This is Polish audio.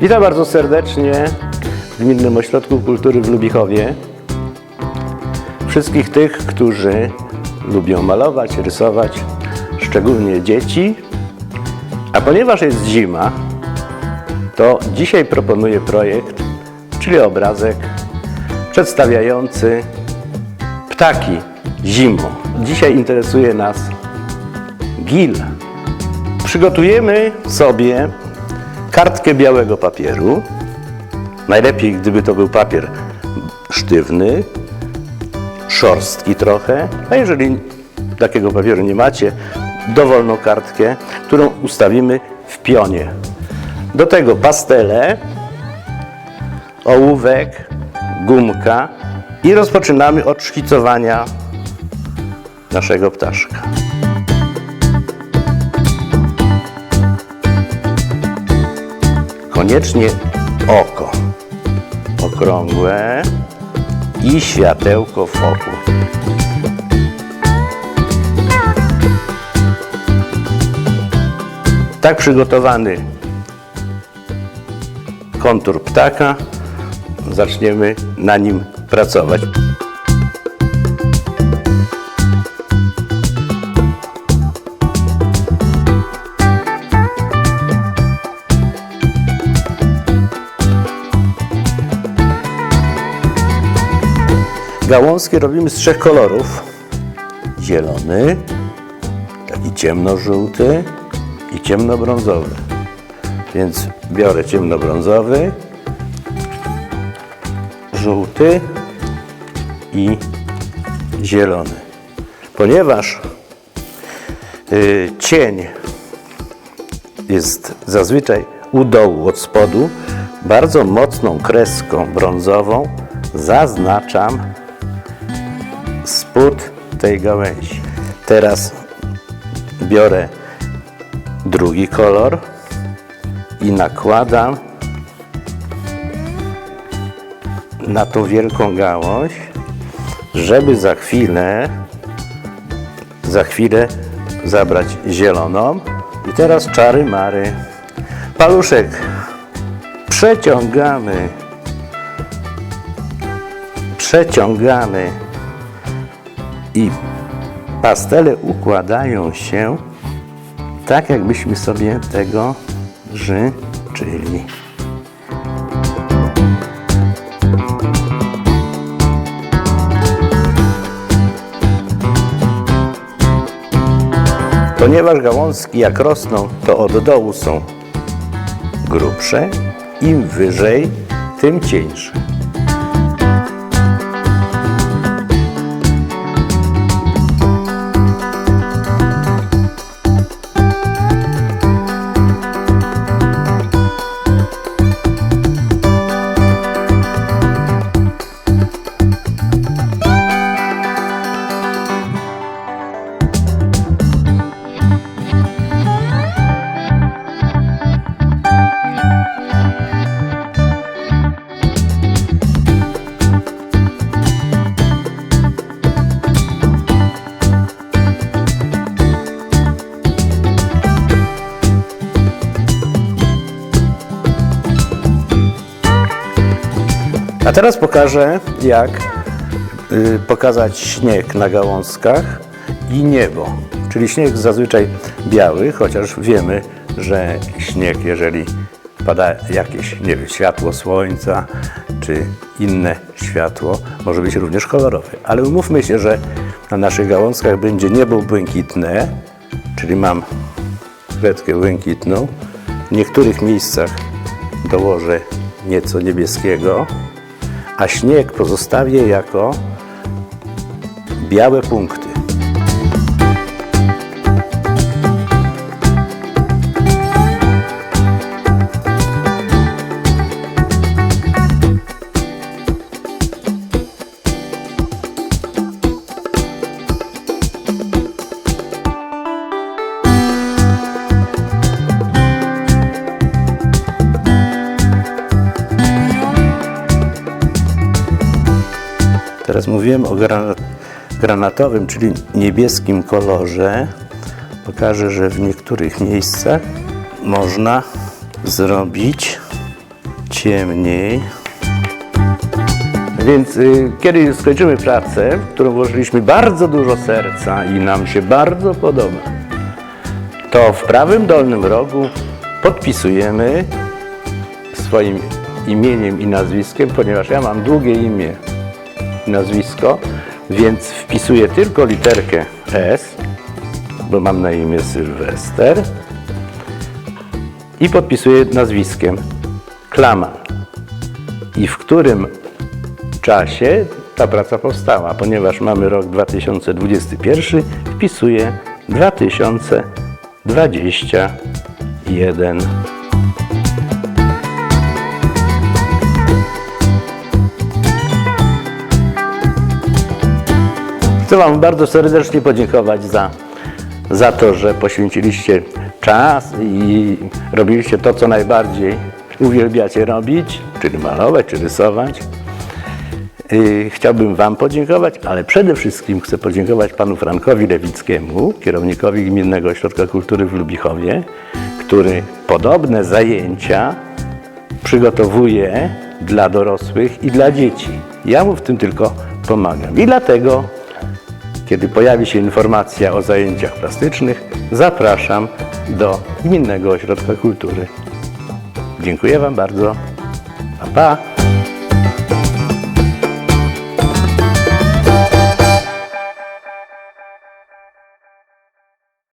Witam bardzo serdecznie w Gminnym Ośrodku Kultury w Lubichowie. Wszystkich tych, którzy lubią malować, rysować, szczególnie dzieci. A ponieważ jest zima, to dzisiaj proponuję projekt, czyli obrazek przedstawiający ptaki zimą. Dzisiaj interesuje nas gil. Przygotujemy sobie kartkę białego papieru. Najlepiej, gdyby to był papier sztywny, szorstki trochę. A jeżeli takiego papieru nie macie, dowolną kartkę, którą ustawimy w pionie. Do tego pastele, ołówek, gumka i rozpoczynamy od szkicowania naszego ptaszka. Koniecznie oko okrągłe i światełko w oku. Tak przygotowany kontur ptaka, zaczniemy na nim pracować. Gałązki robimy z trzech kolorów. Zielony, taki ciemnożółty i ciemnobrązowy. Więc biorę ciemnobrązowy, żółty i zielony. Ponieważ y, cień jest zazwyczaj u dołu, od spodu, bardzo mocną kreską brązową zaznaczam spód tej gałęzi. Teraz biorę drugi kolor i nakładam na tą wielką gałąź, żeby za chwilę za chwilę zabrać zieloną. I teraz czary mary. Paluszek przeciągamy przeciągamy i pastele układają się tak, jakbyśmy sobie tego życzyli. Ponieważ gałązki jak rosną, to od dołu są grubsze, im wyżej, tym cieńsze. A teraz pokażę, jak y, pokazać śnieg na gałązkach i niebo. Czyli śnieg zazwyczaj biały, chociaż wiemy, że śnieg, jeżeli pada jakieś, nie wiem, światło słońca czy inne światło, może być również kolorowy. Ale umówmy się, że na naszych gałązkach będzie niebo błękitne, czyli mam kredkę błękitną. W niektórych miejscach dołożę nieco niebieskiego, a śnieg pozostawię jako białe punkty. Teraz mówiłem o gra- granatowym, czyli niebieskim kolorze. Pokażę, że w niektórych miejscach można zrobić ciemniej. Więc y, kiedy skończymy pracę, w którą włożyliśmy bardzo dużo serca i nam się bardzo podoba, to w prawym dolnym rogu podpisujemy swoim imieniem i nazwiskiem, ponieważ ja mam długie imię nazwisko, więc wpisuję tylko literkę S, bo mam na imię Sylwester i podpisuję nazwiskiem Klaman. I w którym czasie ta praca powstała, ponieważ mamy rok 2021, wpisuję 2021. Chcę Wam bardzo serdecznie podziękować za, za to, że poświęciliście czas i robiliście to, co najbardziej uwielbiacie robić, czyli malować, czy rysować. Yy, Chciałbym Wam podziękować, ale przede wszystkim chcę podziękować Panu Frankowi Lewickiemu, kierownikowi Gminnego Ośrodka Kultury w Lubichowie, który podobne zajęcia przygotowuje dla dorosłych i dla dzieci. Ja mu w tym tylko pomagam. I dlatego, kiedy pojawi się informacja o zajęciach plastycznych, zapraszam do Gminnego Ośrodka Kultury. Dziękuję Wam bardzo. Pa, pa.